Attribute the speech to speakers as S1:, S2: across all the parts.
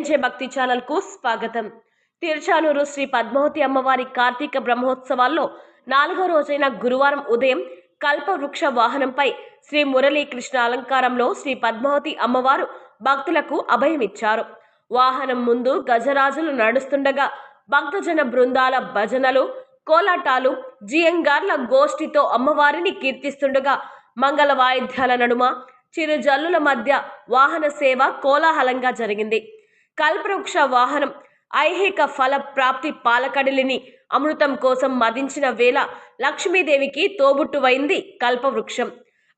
S1: ఏఎన్జే భక్తి ఛానల్కు స్వాగతం. తిరుచానూరు శ్రీ పద్మావతి అమ్మవారి కార్తీక బ్రహ్మోత్సవాల్లో నాలుగో రోజైన గురువారం ఉదయం కల్పవృక్ష వాహనంపై శ్రీ మురళీకృష్ణ అలంకారంలో శ్రీ పద్మావతి అమ్మవారు భక్తులకు అభయమిచ్చారు. వాహనం ముందు గజరాజులు నడుస్తుండగా భక్తజన బృందాల భజనలు కోలాటాలు జియంగార్ల గోష్ఠితో అమ్మవారిని కీర్తిస్తుండగా మంగళ వాయిద్యాల నడుమ చిరు జల్లుల మధ్య వాహన సేవ కోలాహలంగా జరిగింది. కల్పవృక్ష వాహనం ఐహిక ఫల ప్రాప్తి పాలకడలిని అమృతం కోసం మదించిన వేళ లక్ష్మీదేవికి తోబుట్టువైంది కల్పవృక్షం.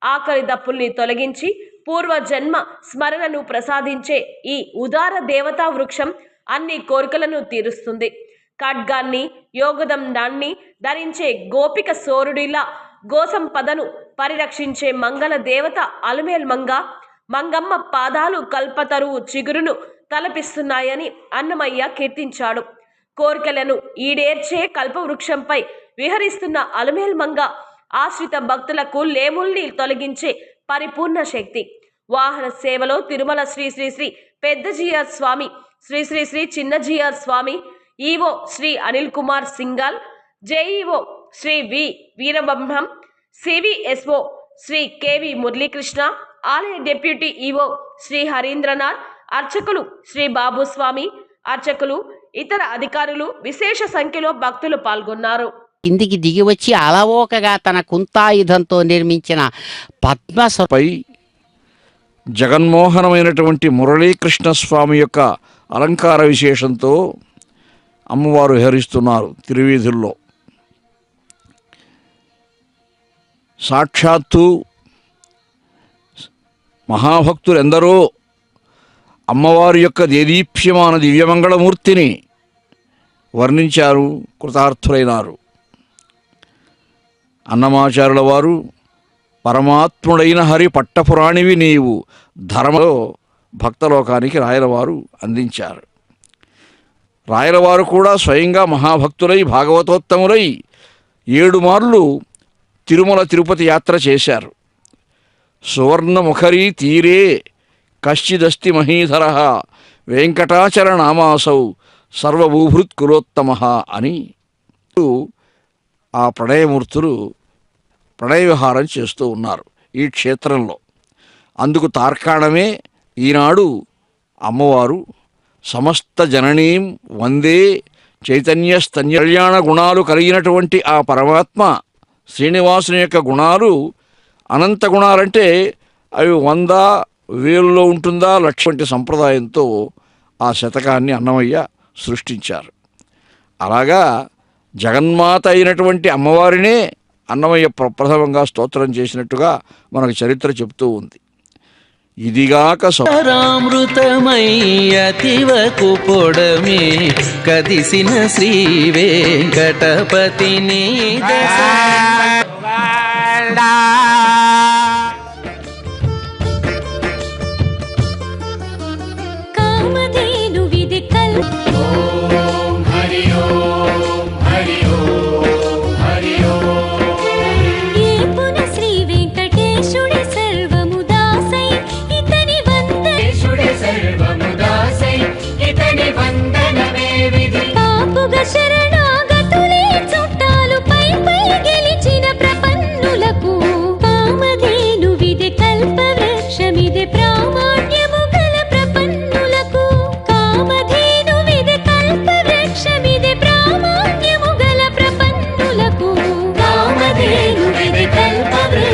S1: ఆకలి దప్పుల్ని తొలగించి పూర్వజన్మ స్మరణను ప్రసాదించే ఈ ఉదార దేవతా వృక్షం అన్ని కోరికలను తీరుస్తుంది. ఖడ్గాన్ని యోగదండాన్ని ధరించే గోపిక సోరుడిలా గోసంపదను పరిరక్షించే మంగళ దేవత అలుమేల్మంగ మంగమ్మ పాదాలు కల్పతరువు చిగురును తలపిస్తున్నాయని అన్నమయ్య కీర్తించాడు. కోరికలను ఈడేర్చే కల్పవృక్షంపై విహరిస్తున్న అలమేల్మంగ ఆశ్రిత భక్తులకు లేముల్ని తొలగించే పరిపూర్ణ శక్తి. వాహన సేవలో Tirumala Sri Shri Sri Peddajeeyar Swami Sri Shri Shri Chinna Jeeyar Swami EO Shri Anil Kumar Singhal JEO Shri V Veerabrahmam CVSO Shri KV Muralikrishna ఆలయ డెప్యూటీ ఈవో శ్రీ హరీంద్రనాథ్ అర్చకులు శ్రీ బాబుస్వామి అర్చకులు ఇతర అధికారులు విశేష సంఖ్యలో భక్తులు పాల్గొన్నారు.
S2: కిందికి దిగి వచ్చి అలవోకగా తన కుంతాయుధంతో నిర్మించిన పద్మ స్వ-
S3: పై జగన్మోహనమైనటువంటి మురళీకృష్ణ స్వామి యొక్క అలంకార విశేషంతో అమ్మవారు విహరిస్తున్నారు తిరువీధుల్లో. సాక్షాత్తు మహాభక్తులు ఎందరో అమ్మవారి యొక్క దేదీప్యమాన దివ్యమంగళమూర్తిని వర్ణించారు కృతార్థులైనారు. అన్నమాచారుల వారు పరమాత్ముడైన హరి పట్టపురాణివి నీవు ధర్మలో భక్తలోకానికి రాయలవారు అందించారు. రాయలవారు కూడా స్వయంగా మహాభక్తులై భాగవతోత్తములై ఏడు మార్లు తిరుమల తిరుపతి యాత్ర చేశారు. సువర్ణముఖరీ తీరే కశ్చిదస్తి మహీధర వెంకటాచరణామాసౌ సర్వభూభృత్ కులోత్తమ అని ఆ ప్రణయమూర్తులు ప్రణయవిహారం చేస్తూ ఉన్నారు ఈ క్షేత్రంలో. అందుకు తార్కాణమే ఈనాడు అమ్మవారు సమస్త జననీం వందే చైతన్య కళ్యాణ గుణాలు కలిగినటువంటి ఆ పరమాత్మ శ్రీనివాసుని యొక్క గుణాలు అనంత గుణాలంటే అవి వంద వేలులో ఉంటుందా? లక్ష వంటి సంప్రదాయంతో ఆ శతకాన్ని అన్నమయ్య సృష్టించారు. అలాగా జగన్మాత అయినటువంటి అమ్మవారినే అన్నమయ్య ప్రప్రథమంగా స్తోత్రం చేసినట్టుగా మనకు చరిత్ర చెబుతూ ఉంది. ఇదిగాక సౌ-
S4: రామృతమయ్యతివకు పొడమే కదిసిన శ్రీ వెంకటపతిని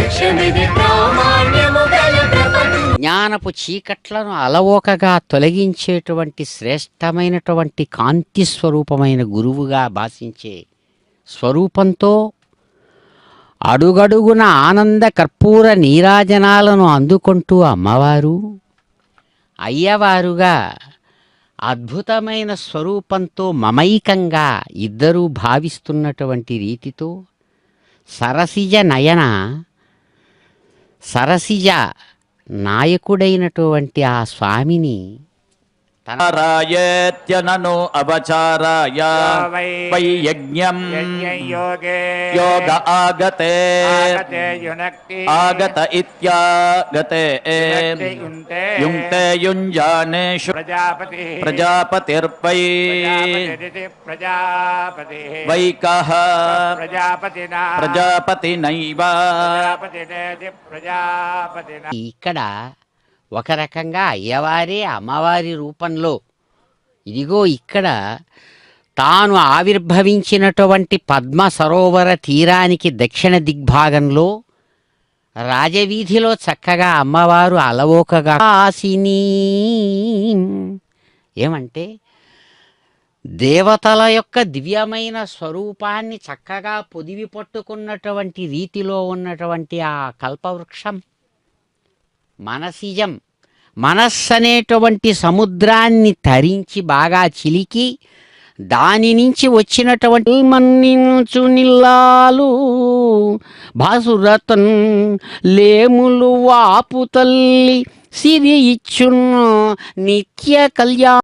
S5: ప్రామాణ్యము గల
S2: జ్ఞానపు చీకట్లను అలవోకగా తొలగించేటువంటి శ్రేష్టమైనటువంటి కాంతి స్వరూపమైన గురువుగా భాషించే స్వరూపంతో అడుగడుగున ఆనంద కర్పూర నీరాజనాలను అందుకుంటూ అమ్మవారు అయ్యవారుగా అద్భుతమైన స్వరూపంతో మమైకంగా ఇద్దరూ భావిస్తున్నటువంటి రీతితో సరసిజ నయన సరసిజ నాయకుడైనటువంటి ఆ స్వామిని
S6: రాయేత్యనను అవచారాయ.
S7: వై
S6: యజ్ఞం
S7: యోగే
S6: యోగ ఆగతే.
S7: ఆగతే యునక్తి.
S6: ఆగత ఇత్యాగతే. యుంక్తే యుంజానేషు.
S7: ప్రజాపతి.
S6: ప్రజాపతిర్వై.
S7: ప్రజాపతిరితి ప్రజాపతి.
S6: వైకః.
S7: ప్రజాపతినా.
S6: ప్రజాపతినైవ.
S2: ఇక్కడ ఒక రకంగా అయ్యవారే అమ్మవారి రూపంలో. ఇదిగో ఇక్కడ తాను ఆవిర్భవించినటువంటి పద్మ సరోవర తీరానికి దక్షిణ దిగ్భాగంలో రాజవీధిలో చక్కగా అమ్మవారు అలవోకగా ఆసిని. ఏమంటే దేవతల యొక్క దివ్యమైన స్వరూపాన్ని చక్కగా పొదివి పట్టుకున్నటువంటి రీతిలో ఉన్నటువంటి ఆ కల్పవృక్షం. మనసిజం. మనస్సు అనేటువంటి సముద్రాన్ని తరించి బాగా చిలికి దాని నుంచి వచ్చినటువంటి మన్నించు నిల్లాలు భాసురతన్ లేములు వాపు తల్లి సిరి ఇచ్చును నిత్య కళ్యాణ